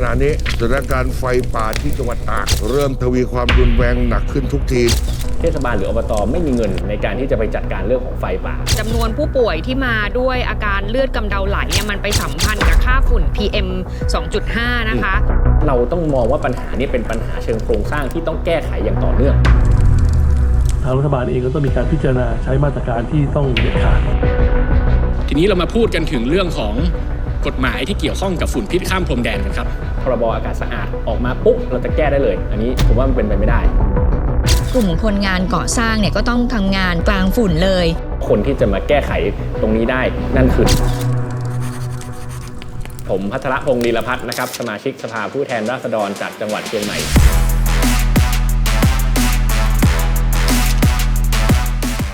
ขณะนี้สถานการณ์ไฟป่าที่จังหวัดตาก เริ่มทวีความรุนแรงหนักขึ้นทุกทีเทศบาลหรืออบตไม่มีเงินในการที่จะไปจัดการเรื่องของไฟป่าจำนวนผู้ป่วยที่มาด้วยอาการเลือดกำเดาไหลเนี่ยมันไปสัมพันธ์กับค่าฝุ่น PM 2.5 นะคะ เราต้องมองว่าปัญหานี้เป็นปัญหาเชิงโครงสร้างที่ต้องแก้ไขอย่างต่อเนื่อง ทางรัฐบาลเองก็ต้องมีการพิจารณาใช้มาตรการที่ต้องเด็ดขาดทีนี้เรามาพูดกันถึงเรื่องของกฎหมายที่เกี่ยวข้องกับฝุ่นพิษข้ามพรมแดนกันครับพ รบอากาศสะอาดออกมาปุ๊บเราจะแก้ได้เลย อันนี้ผมว่ามันเป็นไปไม่ได้ กลุ่มคนงานก่อสร้างเนี่ยก็ต้องทำงานกลางฝุ่นเลย คนที่จะมาแก้ไขตรงนี้ได้นั่นคือ ผมพัทรพงศ์ลีลพัฒน์นะครับ สมาชิกสภาผู้แทนราษฎรจากจังหวัดเชียงใหม่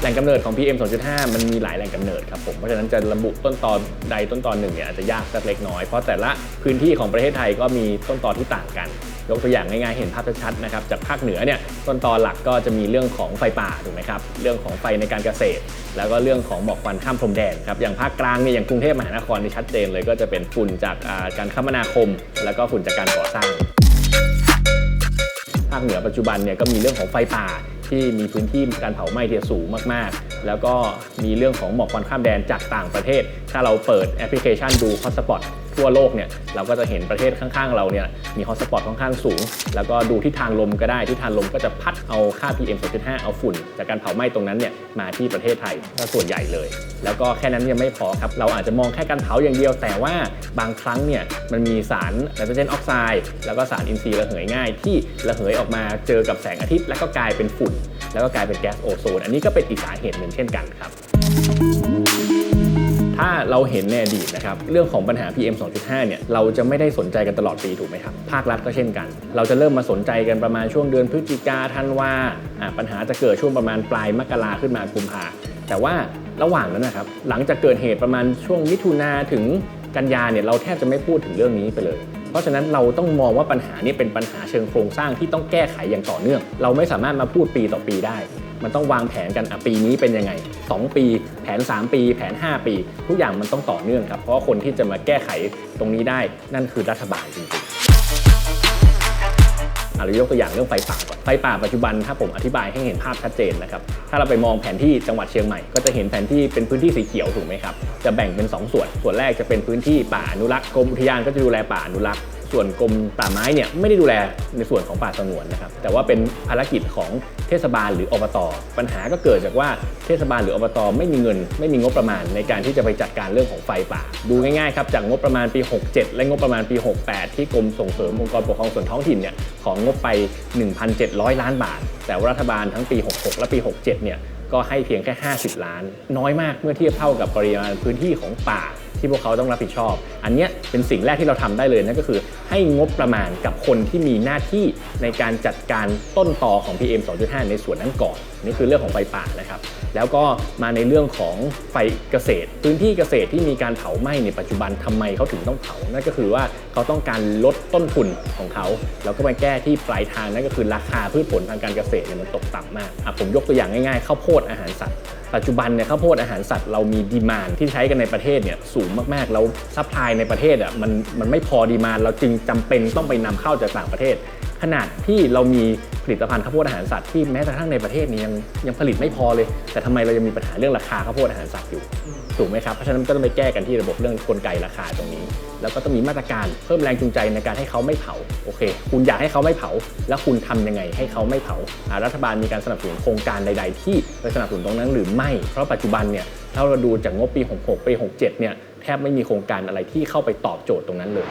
หล่งกำเนิดของ PM 2.5 มันมีหลายแหล่งกำเนิดครับผม เพราะฉะนั้นจะระบุต้นตอนใดต้นตอนหนึ่งเนี่ยอาจจะยากสักเล็กน้อย เพราะแต่ละพื้นที่ของประเทศไทยก็มีต้นตอนที่ต่างกัน ยกตัวอย่างง่ายๆเห็นภาพชัดๆนะครับ จากภาคเหนือเนี่ยต้นตอนหลักก็จะมีเรื่องของไฟป่าถูกไหมครับ เรื่องของไฟในการเกษตร แล้วก็เรื่องของหมอกควันข้ามพรมแดนครับ อย่างภาคกลางเนี่ยอย่างกรุงเทพมหานครนี่ชัดเจนเลย ก็จะเป็นฝุ่นจากอ่าการคมนาคม แล้วก็ฝุ่นจากการก่อสร้าง ภาคเหนือปัจจุบันเนี่ยก็มีเรื่องของไฟป่า ที่มีพื้นที่การเผาไหม้ที่สูงมากๆ แล้วก็มีเรื่องของหมอกควันข้ามแดนจากต่างประเทศ ถ้าเราเปิดแอปพลิเคชันดูฮอตสปอต ทั่วโลกเนี่ยเราก็จะเห็นประเทศข้างๆ เราเนี่ยมีฮอตสปอตค่อนข้างสูง แล้วก็ดูทิศทางลมก็ได้ทิศทางลมก็จะพัดเอาค่า PM 2.5 เอาฝุ่น จากการเผาไหม้ตรงนั้นเนี่ยมาที่ประเทศไทยส่วนใหญ่เลย แล้วก็แค่นั้นยังไม่พอครับ เราอาจจะมองแค่การเผาอย่างเดียว แต่ว่าบางครั้งเนี่ยมันมีสารไนโตรเจนออกไซด์แล้วก็สารอินทรีย์ระเหยง่าย ที่ระเหยออกมาเจอกับแสงอาทิตย์ แล้วก็กลายเป็นฝุ่น แล้วก็กลายเป็นแก๊สโอโซน อันนี้ก็เป็นอีกสาเหตุหนึ่งเช่นกันครับ ถ้าเราเห็นในอดีตนะครับเรื่องของปัญหา PM 2.5 เนี่ยเราจะไม่ได้สนใจกันตลอดปีถูกไหมครับภาครัฐก็เช่นกัน เราจะเริ่มมาสนใจกันประมาณช่วงเดือนพฤศจิกาธันวาปัญหาจะเกิดช่วงประมาณปลายมกราขึ้นมากุมภาแต่ว่าระหว่างนั้นนะครับหลังจากเกิดเหตุประมาณช่วงมิถุนาถึงกันยาเนี่ยเราแทบจะไม่พูดถึงเรื่องนี้ไปเลย เพราะฉะนั้นเราต้องมองว่าปัญหานี้เป็นปัญหาเชิงโครงสร้างที่ต้องแก้ไขอย่างต่อเนื่อง เราไม่สามารถมาพูดปีต่อปีได้ มันต้องวางแผนกันอะปีนี้เป็นยังไง 2 ปี แผน 3 ปี แผน 5 ปี ทุกอย่างมันต้องต่อเนื่องครับเพราะคนที่จะมาแก้ไขตรงนี้ได้นั่นคือรัฐบาลจริงๆ อาเรายกตัวอย่างเรื่องไฟป่าก่อนไฟป่าปัจจุบันถ้าผมอธิบายให้เห็นภาพชัดเจนนะครับถ้าเราไปมองแผนที่จังหวัดเชียงใหม่ก็จะเห็นแผนที่เป็นพื้นที่สีเขียวถูกไหมครับจะแบ่งเป็น 2 ส่วน ส่วนแรกจะเป็นพื้นที่ป่าอนุรักษ์กรมอุทยานก็จะดูแลป่าอนุรักษ์ ส่วนกรมป่าไม้เนี่ยไม่ได้ดูแลในส่วนของป่าสงวนนะครับ แต่ว่าเป็นภารกิจของเทศบาลหรืออบต ปัญหาก็เกิดจากว่าเทศบาลหรืออบต ไม่มีเงิน ไม่มีงบประมาณในการที่จะไปจัดการเรื่องของไฟป่า ดูง่ายๆครับจากงบประมาณปี 67 และงบประมาณปี 68 ที่กรมส่งเสริมองค์กรปกครองส่วนท้องถิ่นเนี่ยของงบไป 1,700 ล้านบาท แต่ว่ารัฐบาลทั้งปี 66 และปี 67 เนี่ยก็ให้เพียงแค่ 50 ล้าน น้อยมากเมื่อเทียบเท่ากับปริมาณพื้นที่ของป่า ที่พวกเขาต้องรับผิดชอบ อันเนี้ยเป็นสิ่งแรกที่เราทำได้เลยนั่นก็คือ ให้งบประมาณกับคนที่มีหน้าที่ในการจัดการต้นตอของ PM 2.5 ในส่วนนั้นก่อนนี่คือเรื่องของไฟป่านะครับ แล้วก็มาในเรื่องของไฟเกษตร พื้นที่เกษตรที่มีการเผาไหม้ในปัจจุบันทำไมเขาถึงต้องเผานั่นก็คือว่าเขาต้องการลดต้นทุนของเขา แล้วก็มาแก้ที่ปลายทางนั่นก็คือราคาพืชผลทางการเกษตรเนี่ยมันตกต่ำมากอะผมยกตัวอย่างง่ายๆข้าวโพดอาหารสัตว์ ปัจจุบันเนี่ยข้าวโพดอาหารสัตว์เรามีดีมานที่ใช้กันในประเทศเนี่ยสูงมากๆ แล้วซัพพลายในประเทศอะมันมันไม่พอดีมานเราจึงจำเป็นต้องไปนำเข้าจากต่างประเทศ ขนาดที่เรามีผลิตภัณฑ์ข้าวโพดอาหารสัตว์ที่แม้กระทั่งในประเทศนี้ยังยังผลิตไม่พอเลย แต่ทำไมเรายังมีปัญหาเรื่องราคาข้าวโพดอาหารสัตว์อยู่ถูกไหมครับเพราะฉะนั้นก็ต้องไปแก้กันที่ระบบเรื่องกลไกราคาตรงนี้ แล้วก็ต้องมีมาตรการเพิ่มแรงจูงใจในการให้เขาไม่เผาโอเค คุณอยากให้เขาไม่เผา แล้วคุณทำยังไงให้เขาไม่เผาอ่ารัฐบาลมีการสนับสนุนโครงการใด ๆ ที่ไปสนับสนุนตรงนั้นหรือไม่ เพราะปัจจุบันเนี่ยถ้าเราดูจากงบปี 66 ปี 67 เนี่ยแทบไม่มีโครงการอะไรที่เข้าไปตอบโจทย์ตรงนั้นเลย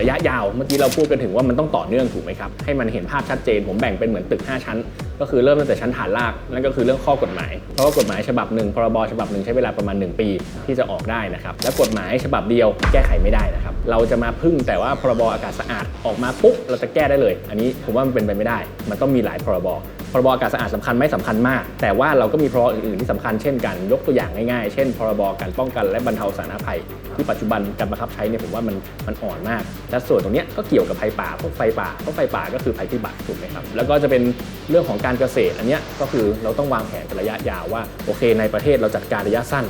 ระยะยาว เมื่อกี้เราพูดกันถึงว่ามันต้องต่อเนื่องถูกไหมครับ ให้มันเห็นภาพชัดเจน ผมแบ่งเป็นเหมือนตึก 5 ชั้น ก็คือเริ่มตั้งแต่ชั้นฐานราก นั่นก็คือเรื่องข้อกฎหมาย เพราะว่ากฎหมายฉบับหนึ่งพรบฉบับหนึ่งใช้เวลาประมาณ 1 ปีที่จะออกได้นะครับ และกฎหมายฉบับเดียวแก้ไขไม่ได้นะครับ เราจะมาพึ่งแต่ว่าพรบอากาศสะอาดออกมาปุ๊บเราจะแก้ได้เลย อันนี้ผมว่ามันเป็นไปไม่ได้ มันต้องมีหลายพรบ พรบอากาศสะอาดสำคัญไม่สำคัญมาก แต่ว่าเราก็มีพรบอื่นๆที่สำคัญเช่นกัน ยกตัวอย่างง่ายๆ เช่น พรบการป้องกันและบรรเทาสาธารณภัย ที่ปัจจุบันการบังคับใช้เนี่ยผมว่ามันมันอ่อนมาก และส่วนตรงนี้ก็เกี่ยวกับไฟป่าพวกไฟป่าเพราะไฟป่าก็คือภัยพิบัติถูกไหมครับแล้วก็จะเป็นเรื่องของการเกษตรอันนี้ก็คือเราต้องวางแผนกันระยะยาวว่าโอเค ในประเทศเราจัดการระยะสั้น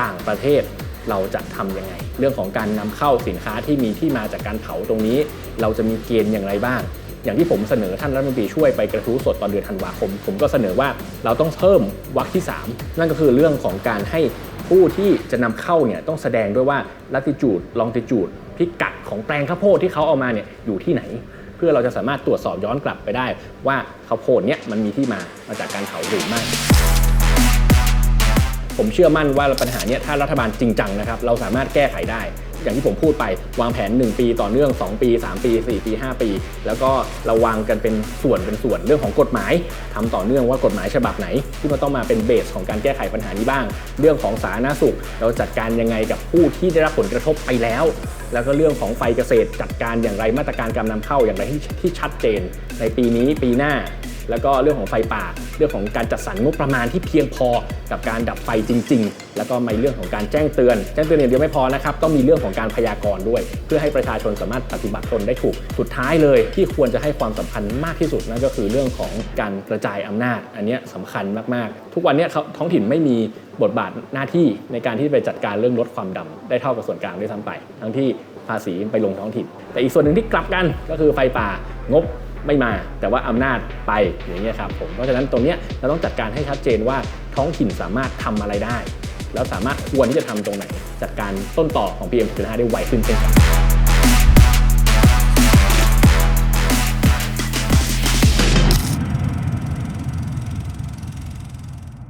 ต่างประเทศเราจะทำยังไง เรื่องของการนำเข้าสินค้าที่มีที่มาจากการเผาตรงนี้ เราจะมีเกณฑ์อย่างไรบ้าง อย่างที่ผมเสนอท่านรัฐมนตรีช่วยไปกระทู้สดตอนเดือนธันวาคม ผมก็เสนอว่าเราต้องเพิ่มวรรคที่ 3 นั่นก็คือเรื่องของการให้ผู้ที่จะนำเข้าเนี่ยต้องแสดงด้วยว่า latitude longitude พิกัดของแปลงข้าวโพดที่เขาเอามาเนี่ยอยู่ที่ไหน เพื่อเราจะสามารถตรวจสอบย้อนกลับไปได้ ว่าข้าวโพดเนี่ยมันมีที่มามาจากการเผาหรือไม่ผมเชื่อมั่นว่าปัญหาเนี้ยถ้ารัฐบาลจริงจังนะครับเราสามารถแก้ไขได้ อย่างที่ผมพูดไปวางแผน 1 ปีต่อเนื่อง 2 ปี 3 ปี 4 ปี 5 ปี แล้วก็เราวางกันเป็นส่วนเป็นส่วนเรื่องของกฎหมายทำต่อเนื่องว่ากฎหมายฉบับไหน ที่มันต้องมาเป็นเบสของการแก้ไขปัญหานี้บ้าง เรื่องของสาธารณสุข เราจัดการยังไงกับผู้ที่ได้รับผลกระทบไปแล้ว แล้วก็เรื่องของไฟเกษตรจัดการอย่างไรมาตรการการนำเข้าอย่างไรที่ที่ชัดเจน ในปีนี้ปีหน้า แล้วก็เรื่องของไฟป่า เรื่องของการจัดสรรงบประมาณที่เพียงพอกับการดับไฟจริง ๆ แล้วก็ในเรื่องของการแจ้งเตือน แจ้งเตือนอย่างเดียวไม่พอนะครับต้องมีเรื่องของการพยากรณ์ด้วย เพื่อให้ประชาชนสามารถปฏิบัติตนได้ถูก สุดท้ายเลยที่ควรจะให้ความสำคัญมากที่สุดนั่นก็คือเรื่องของการกระจายอำนาจ อันนี้ยสำคัญมากๆ ทุกวันนี้ท้องถิ่นไม่มีบทบาทหน้าที่ในการที่ไปจัดการเรื่องลดความดำได้เท่ากับส่วนกลางด้วยซ้ำไป ทั้งที่ภาษีไปลงท้องถิ่น แต่อีกส่วนหนึ่งที่กลับกันก็คือไฟป่างบ ไม่มาแต่ว่าอำนาจไปอย่างเงี้ยครับผมเพราะฉะนั้นตรงเนี้ยเราต้องจัดการให้ชัดเจนว่าท้องถิ่นสามารถทำอะไรได้ แล้วสามารถควรที่จะทำตรงไหน จัดการต้นต่อของ PM 1.5 ได้ไวขึ้นเช่นกัน